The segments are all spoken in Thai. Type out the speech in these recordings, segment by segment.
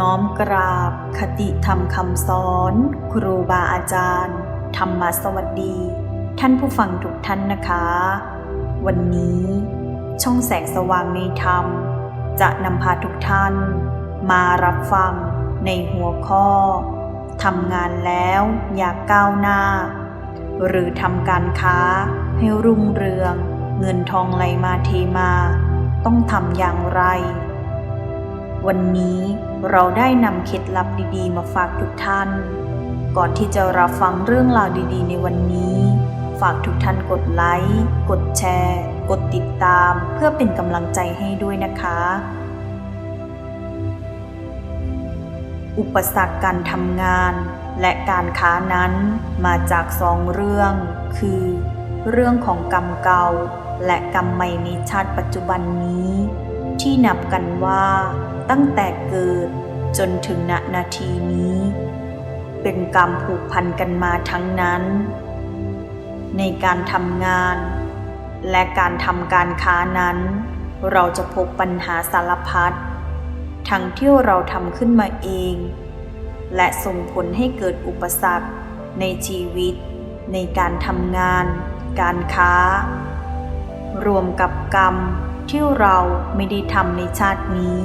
น้อมกราบ คติธรรมคำสอน ครูบาอาจารย์ ธรรมสวัสดี ท่านผู้ฟังทุกท่านนะคะ วันนี้ ช่องแสงสว่างในธรรม จะนำพาทุกท่าน มารับฟังในหัวข้อทำงานแล้วอยากก้าวหน้า หรือทำการค้าให้รุ่งเรือง เงินทองไหลมาเทมา ต้องทำอย่างไร วันนี้ เราได้นำเคล็ดลับดีๆ มาฝากทุกท่าน ก่อนที่จะรับฟังเรื่องราวดีๆ ในวันนี้ ฝากทุกท่านกดไลค์ กดแชร์ กดติดตาม เพื่อเป็นกำลังใจให้ด้วยนะคะ อุปสรรคการทำงาน และการค้านั้นมาจากสองเรื่อง คือ เรื่องของกรรมเก่า และกรรมใหม่ในชาติปัจจุบันนี้ ที่นับกันว่า ตั้งแต่เกิดจนถึงณนาทีนี้ เป็นกรรมผูกพันกันมาทั้งนั้น ในการทำงาน และการทำการค้านั้น เราจะพบปัญหาสารพัดทั้งที่เราทำขึ้นมาเอง และส่งผลให้เกิดอุปสรรคในชีวิต ในการทำงาน การค้า รวมกับกรรมที่เราไม่ได้ทำในชาตินี้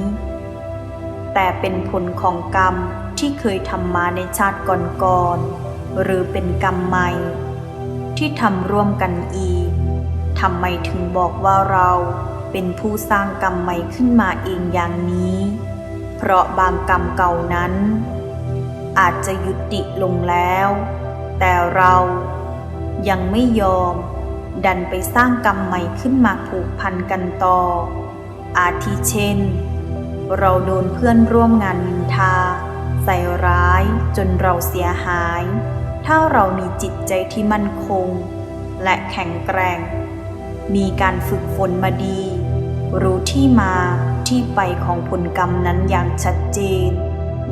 แต่เป็นผลของกรรมที่เคยทำมาในชาติก่อนๆหรือเป็นกรรมใหม่ ที่ทำร่วมกันอีกทำไมถึงบอกว่าเราเป็นผู้สร้างกรรมใหม่ขึ้นมาเองอย่างนี้ เพราะบางกรรมเก่านั้น อาจจะยุติลงแล้ว แต่เรายังไม่ยอม ดันไปสร้างกรรมใหม่ขึ้นมาผูกพันกันต่อ อาทิเช่น เราโดนเพื่อนร่วมงานนินทา ใส่ร้ายจนเราเสียหาย ถ้าเรามีจิตใจที่มั่นคง และแข็งแกร่ง มีการฝึกฝนมาดี รู้ที่มาที่ไปของผลกรรมนั้นอย่างชัดเจน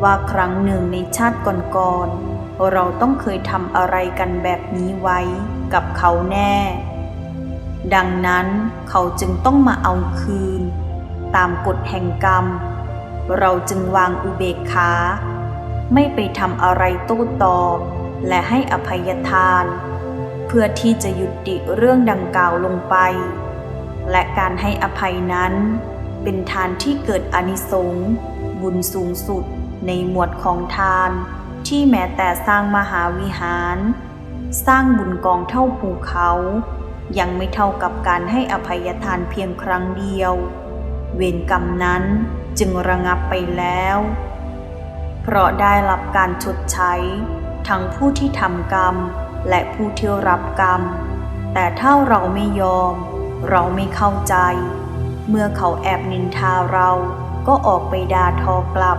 ว่าครั้งหนึ่งในชาติก่อนๆเราต้องเคยทำอะไรกันแบบนี้ไว้กับเขาแน่ ดังนั้นเขาจึงต้องมาเอาคืน ตามกฎแห่งกรรม เราจึงวางอุเบกขา ไม่ไปทำอะไรโต้ตอบและให้อภัยทาน เพื่อที่จะยุติเรื่องดังกล่าวลงไป และการให้อภัยนั้น เป็นทานที่เกิดอนิสงส์บุญสูงสุดในหมวดของทานที่แม้แต่สร้างมหาวิหาร สร้างบุญกองเท่าภูเขา ยังไม่เท่ากับการให้อภัยทานเพียงครั้งเดียว เวรกรรมนั้นจึงระงับไปแล้ว เพราะได้รับการชดใช้ ทั้งผู้ที่ทำกรรมและผู้ที่รับกรรม แต่ถ้าเราไม่ยอม เราไม่เข้าใจ เมื่อเขาแอบนินทาเราก็ออกไปด่าทอกลับ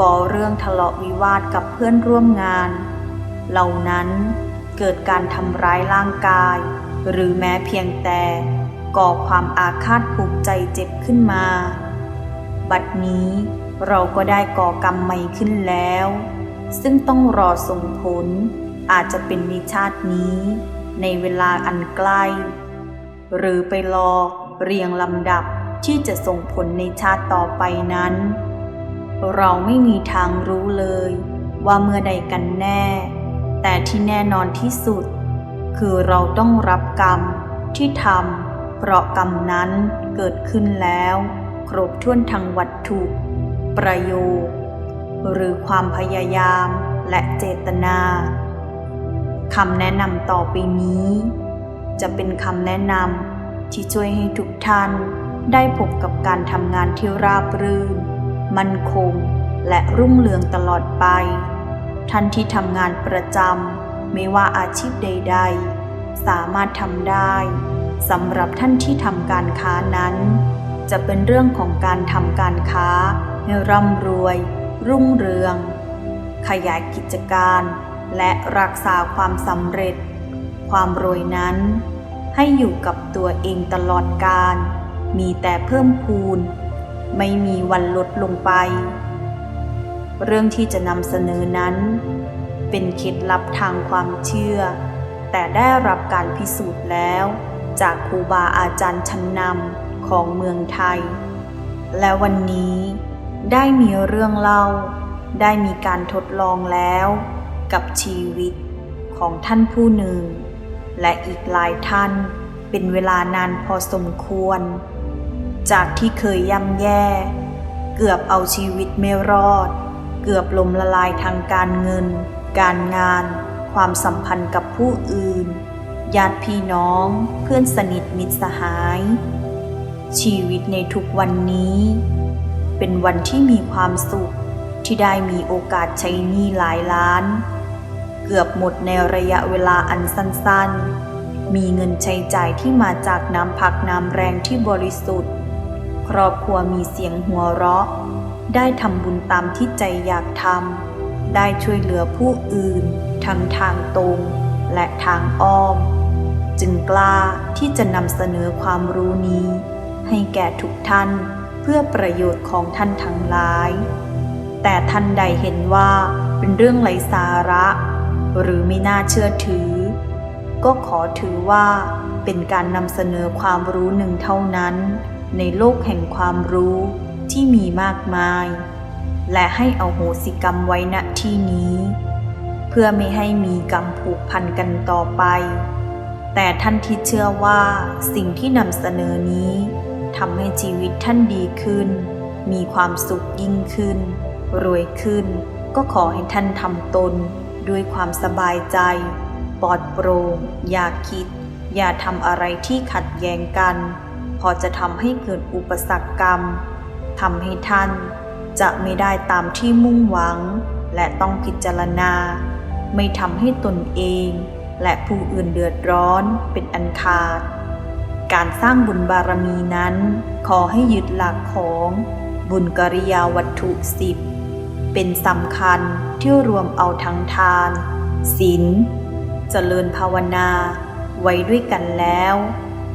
ก่อเรื่องทะเลาะวิวาทกับเพื่อนร่วมงาน เหล่านั้นเกิดการทำร้ายร่างกาย หรือแม้เพียงแต่ ก่อความอาฆาตผูกใจเจ็บขึ้นมา บัดนี้เราก็ได้ก่อกรรมใหม่ขึ้นแล้ว ซึ่งต้องรอส่งผลอาจจะเป็นในชาตินี้ ในเวลาอันใกล้ หรือไปรอเรียงลำดับที่จะส่งผลในชาติต่อไปนั้น เราไม่มีทางรู้เลยว่าเมื่อใดกันแน่ แต่ที่แน่นอนที่สุด คือเราต้องรับกรรมที่ทำ เพราะกรรมนั้นเกิดขึ้นแล้ว ครบถ้วนทางวัตถุ ประโยชน์หรือความพยายามและเจตนาคำแนะนำต่อไปนี้ จะเป็นคำแนะนำที่ช่วยให้ทุกท่านได้พบกับการทำงานที่ราบรื่น มั่นคง และรุ่งเรืองตลอดไป ท่านที่ทำงานประจำไม่ว่าอาชีพใด ๆ สามารถทำได้ สำหรับท่านที่ทำการค้านั้น จะเป็นเรื่องของการทำการค้าให้ร่ำรวย รุ่งเรือง ขยายกิจการ และรักษาความสำเร็จ ความรวยนั้น ให้อยู่กับตัวเองตลอดกาลมีแต่เพิ่มพูน ไม่มีวันลดลงไป เรื่องที่จะนำเสนอนั้น เป็นเคล็ดลับทางความเชื่อ แต่ได้รับการพิสูจน์แล้ว จากครูบาอาจารย์ชั้นนำของเมืองไทย และวันนี้ได้มีเรื่องเล่า ได้มีการทดลองแล้ว กับชีวิตของท่านผู้หนึ่ง และอีกหลายท่านเป็นเวลานานพอสมควร จากที่เคยย่ำแย่ เกือบเอาชีวิตไม่รอด เกือบลมละลายทางการเงิน การงาน ความสัมพันธ์กับผู้อื่น ญาติพี่น้อง เพื่อนสนิทมิตรสหาย ชีวิตในทุกวันนี้ เป็นวันที่มีความสุขที่ได้มีโอกาสใช้หนี้หลายล้าน เกือบหมดในระยะเวลาอันสั้นๆ มีเงินใช้จ่ายที่มาจากน้ำพักน้ำแรงที่บริสุทธิ์ ครอบครัวมีเสียงหัวเราะ ได้ทำบุญตามที่ใจอยากทำได้ช่วยเหลือผู้อื่น ทั้งทางตรงและทางอ้อม จึงกล้าที่จะนำเสนอความรู้นี้ ให้แก่ทุกท่านเพื่อประโยชน์ของท่านทั้งหลาย แต่ท่านใดเห็นว่าเป็นเรื่องไร้สาระ หรือไม่น่าเชื่อถือ ก็ขอถือว่าเป็นการนำเสนอความรู้หนึ่งเท่านั้น ในโลกแห่งความรู้ที่มีมากมาย และให้เอาโหสิกรรมไว้ณที่นี้ เพื่อไม่ให้มีกรรมผูกพันกันต่อไป แต่ท่านที่เชื่อว่าสิ่งที่นำเสนอนี้ทำให้ชีวิตท่านดีขึ้น มีความสุขยิ่งขึ้น รวยขึ้น ก็ขอให้ท่านทำตน ด้วยความสบายใจ ปลอดโปร่งอย่าคิด อย่าทำอะไรที่ขัดแย้งกัน พอจะทำให้เกิดอุปสรรคกรรมทำให้ท่านจะไม่ได้ตามที่มุ่งหวัง และต้องพิจารณา ไม่ทำให้ตนเอง และผู้อื่นเดือดร้อนเป็นอันขาด การสร้างบุญบารมีนั้น ขอให้ยึดหลักของบุญกริยาวัตถุสิบเป็นสำคัญที่รวมเอาทั้งทานศีลเจริญภาวนาไว้ด้วยกันแล้ว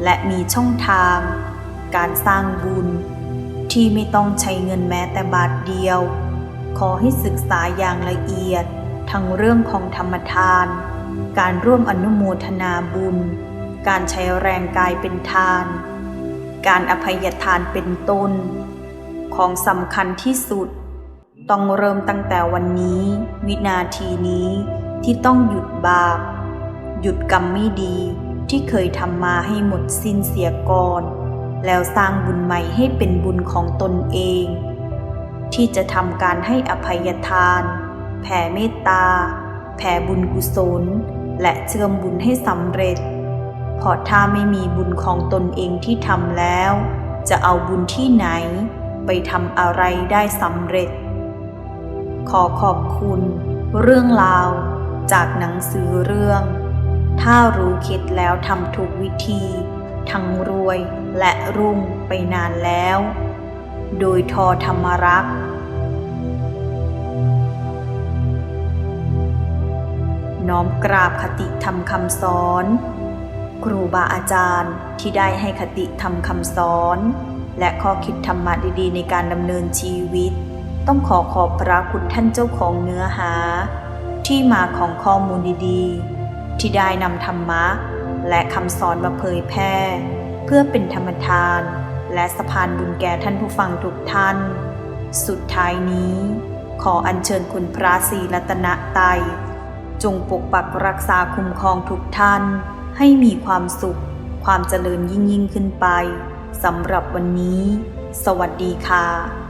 และมีช่องทาง การสร้างบุญ ที่ไม่ต้องใช้เงินแม้แต่บาทเดียว ขอให้ศึกษาอย่างละเอียดทั้งเรื่องของธรรมทาน การร่วมอนุโมทนาบุญ การใช้แรงกายเป็นทาน การอภัยทานเป็นต้น ของสำคัญที่สุด ต้องเริ่มตั้งแต่วันนี้ วินาทีนี้ที่ต้องหยุดบาป หยุดกรรมไม่ดีที่เคยทำมาให้หมดสิ้นเสียก่อน แล้วสร้างบุญใหม่ให้เป็นบุญของตนเอง ที่จะทำการให้อภัยทาน แผ่เมตตา แผ่บุญกุศล และเชื่อมบุญให้สำเร็จ เพราะถ้าไม่มีบุญของตนเองที่ทำแล้ว จะเอาบุญที่ไหน ไปทำอะไรได้สำเร็จ ขอขอบคุณ เรื่องราว จากหนังสือเรื่อง ถ้ารู้คิดแล้วทำถูกวิธี ทั้งรวยและรุ่งไปนานแล้ว โดยทอธรรมรักษ์ น้อมกราบคติธรรมคำสอน ครูบาอาจารย์ที่ได้ให้คติธรรมคำสอน และข้อคิดธรรมะดีๆ ในการดำเนินชีวิต ต้องขอขอบพระคุณท่านเจ้าของเนื้อหา ที่มาของข้อมูลดีๆ ที่ได้นำธรรมะ และคำสอนมาเผยแพร่ เพื่อเป็นธรรมทาน และสะพานบุญแก่ท่านผู้ฟังทุกท่าน สุดท้ายนี้ ขออัญเชิญคุณพระศรีรัตนไตย จงปกปักรักษาคุ้มครองทุกท่าน ให้มีความสุข ความเจริญยิ่งยิ่งขึ้นไปสำหรับวันนี้ สวัสดีค่ะ